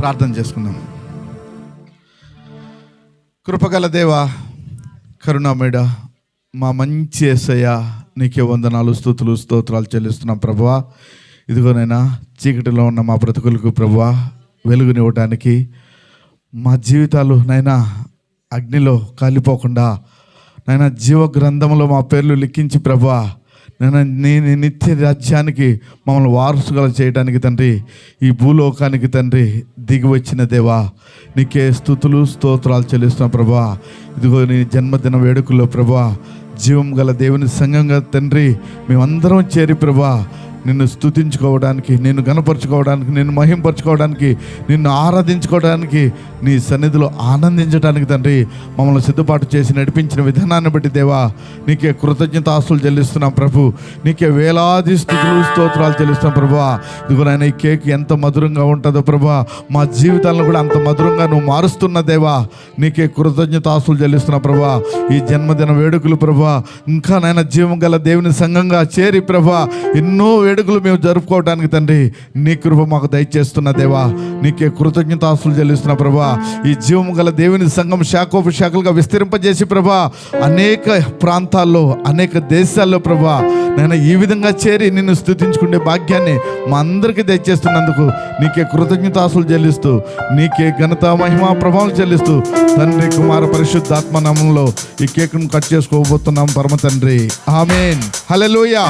ప్రార్థన చేసుకుందాం. కృపగల దేవ కరుణామేడ మా మంచి ఎస్సయ్య నీకే వందనాలు స్థుతులు స్తోత్రాలు చెల్లిస్తున్నాం ప్రభువా. ఇదిగోనైనా చీకటిలో ఉన్న మా బ్రతుకులకు ప్రభువా వెలుగునివ్వటానికి మా జీవితాలు నైనా అగ్నిలో కాలిపోకుండా నైనా జీవ గ్రంథంలో మా పేర్లు లిఖించి ప్రభా నేను నేను నిత్య రాజ్యానికి మమ్మల్ని వారసుగా చేయడానికి తండ్రి ఈ భూలోకానికి తండ్రి దిగి వచ్చిన దేవా నీకే స్థుతులు స్తోత్రాలు చెల్లిస్తున్నా ప్రభా. ఇదిగో నీ జన్మదిన వేడుకల్లో ప్రభా జీవం గల దేవుని సంఘంగా తండ్రి మేమందరం చేరి ప్రభా నిన్ను స్తుతించుకోవడానికి నిన్ను గనపరుచుకోవడానికి నిన్ను మహింపరచుకోవడానికి నిన్ను ఆరాధించుకోవడానికి నీ సన్నిధిలో ఆనందించడానికి తండ్రి మమ్మల్ని సిద్ధపాటు చేసి నడిపించిన విధానాన్ని బట్టి దేవా నీకే కృతజ్ఞత ఆస్తులు చెల్లిస్తున్నాం ప్రభు. నీకే వేలాది స్థుతులు స్తోత్రాలు చెల్లిస్తున్నాం ప్రభా. ఇదిగో నాయన ఈ కేక్ ఎంత మధురంగా ఉంటుందో ప్రభా. మా జీవితాలను కూడా అంత మధురంగా నువ్వు మారుస్తున్న దేవా నీకే కృతజ్ఞత ఆస్తులు చెల్లిస్తున్నా ప్రభా. ఈ జన్మదిన వేడుకలు ప్రభా. ఇంకా నాయన జీవం గల దేవుని సంఘంగా చేరి ప్రభా. ఎన్నో వేడుకలు మేము జరుపుకోవడానికి తండ్రి నీ కృప మాకు దయచేస్తున్న దేవా. నీకే కృతజ్ఞత ఆస్తులు చెల్లిస్తున్న ప్రభా. ఈ జీవం గల దేవుని సంఘం శాఖోపశాఖలుగా విస్తరింపజేసి ప్రభా అనేక ప్రాంతాల్లో అనేక దేశాల్లో ప్రభా నేను ఈ విధంగా చేరి నిన్ను స్థుతించుకునే భాగ్యాన్ని మా అందరికీ దయచేస్తున్నందుకు నీకే కృతజ్ఞతాసులు చెల్లిస్తూ నీకే ఘనత మహిమ ప్రభావం చెల్లిస్తూ తండ్రి కుమార పరిశుద్ధాత్మ నామంలో ఈ కేక్ను కట్ చేసుకోబోతున్నాం పరమ తండ్రి. Amen. Hallelujah.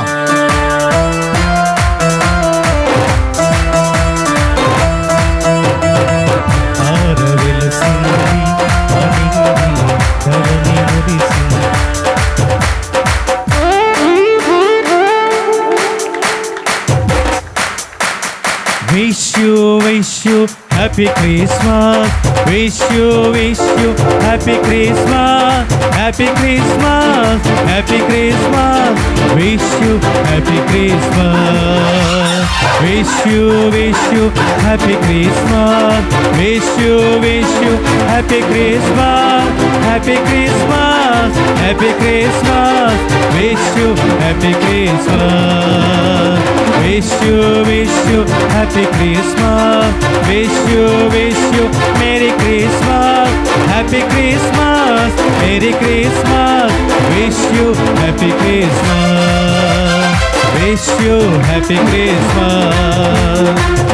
Wish you happy Christmas. Wish you, wish you happy Christmas. Happy Christmas, happy Christmas. Wish you happy Christmas. Wish you, wish you happy Christmas. Wish you, wish you happy Christmas. Happy Christmas, happy Christmas. Wish you happy Christmas. Wish you, wish you happy Christmas. Wish you, wish you Merry Christmas. Happy Christmas, Merry Christmas. Wish you happy Christmas. Wish you happy Christmas.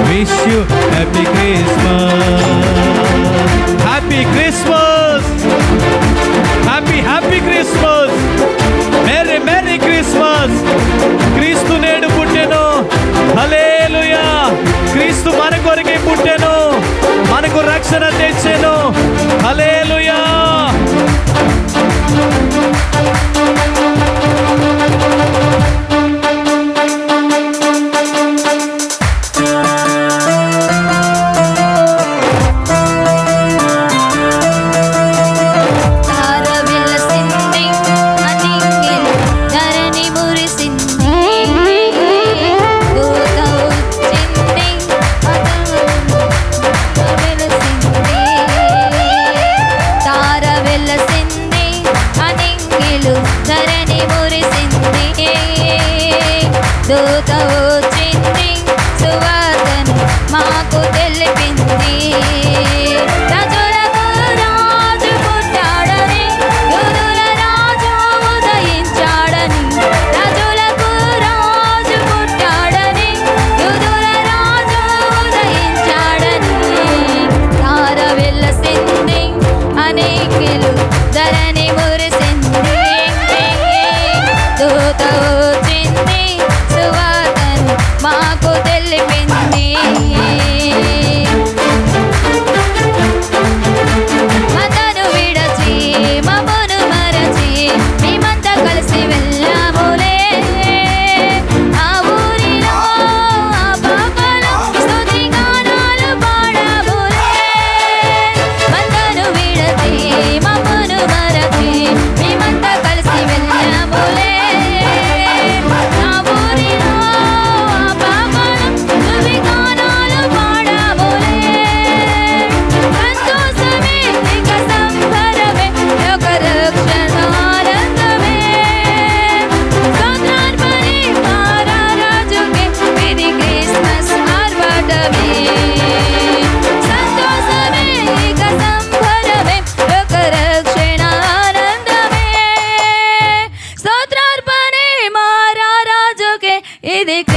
Wish you happy Christmas. Happy Christmas. కొరకే పుట్టెను? మనకు రక్షణ తెచ్చెను.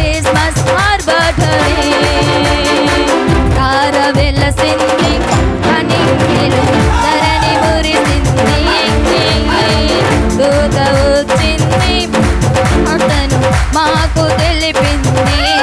Christmas harbour కారవెల్ల సింది అని ధరణి మురిసింది మాకు తెలిపింది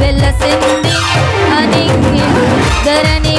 వెలసింది అని ధరణి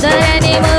誰にも